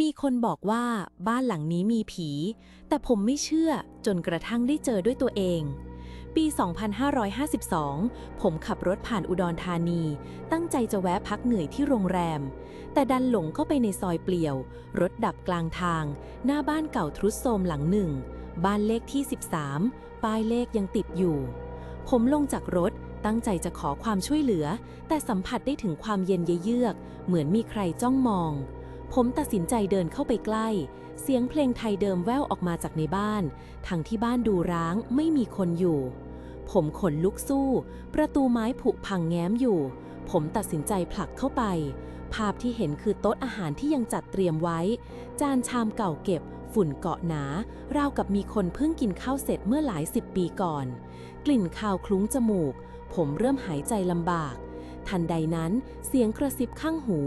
มีคนบอกว่าบ้านหลังนี้มีผี แต่ผมไม่เชื่อจนกระทั่งได้เจอด้วยตัวเอง ปี 2552 ผมขับรถผ่านอุดรธานี ตั้งใจจะแวะพักเหนื่อยที่โรงแรม แต่ดันหลงเข้าไปในซอยเปลี่ยว รถดับกลางทาง หน้าบ้านเก่าทรุดโทรมหลังหนึ่ง บ้านเลขที่ 13 ป้ายเลขยังติดอยู่ ผมลงจากรถตั้งใจจะขอความช่วยเหลือ แต่สัมผัสได้ถึงความเย็นเยือก เหมือนมีใครจ้องมอง ผมตัดสินใจเดินเข้าไปใกล้ เสียงเพลงไทยเดิมแว่วออกมาจากในบ้าน ทั้งที่บ้านดูร้างไม่มีคนอยู่ ผมขนลุกสู้ ประตูไม้ผุพังแง้มอยู่ ผมตัดสินใจผลักเข้าไป ภาพที่เห็นคือโต๊ะอาหารที่ยังจัดเตรียมไว้ จานชามเก่าเก็บ ฝุ่นเกาะหนา ราวกับมีคนเพิ่งกินข้าวเสร็จเมื่อหลายสิบปีก่อน กลิ่นคาวคลุ้งจมูก ผมเริ่มหายใจลำบาก ทันใดนั้นเสียงกระซิบข้างหู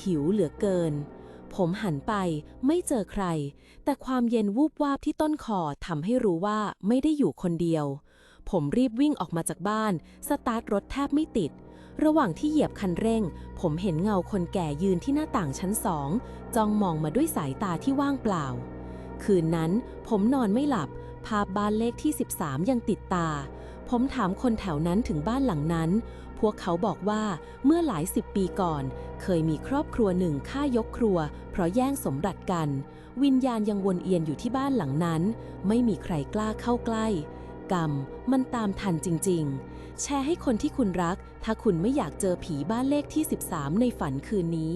หิวเหลือเกิน ผมหันไปไม่เจอใคร แต่ความเย็นวูบวาบที่ต้นคอทำให้รู้ว่าไม่ได้อยู่คนเดียว ผมรีบวิ่งออกมาจากบ้าน สตาร์ทรถแทบไม่ติด ระหว่างที่เหยียบคันเร่ง ผมเห็นเงาคนแก่ยืนที่หน้าต่างชั้นสองจ้องมองมาด้วยสายตาที่ว่างเปล่า คืนนั้น ผมนอนไม่หลับ ภาพบ้านเลขที่ 13 ยังติดตา ผมถามคนแถวนั้นถึงบ้านหลังนั้น พวกเขาบอกว่าเมื่อหลายสิบปีก่อน เคยมีครอบครัวหนึ่งฆ่ายกครัว เพราะแย่งสมบัติกัน วิญญาณยังวนเอียนอยู่ที่บ้านหลังนั้น ไม่มีใครกล้าเข้าใกล้กรรมมันตามทันจริง ๆ แชร์ให้คนที่คุณรัก ถ้าคุณไม่อยากเจอผีบ้านเลขที่ 13 ในฝันคืนนี้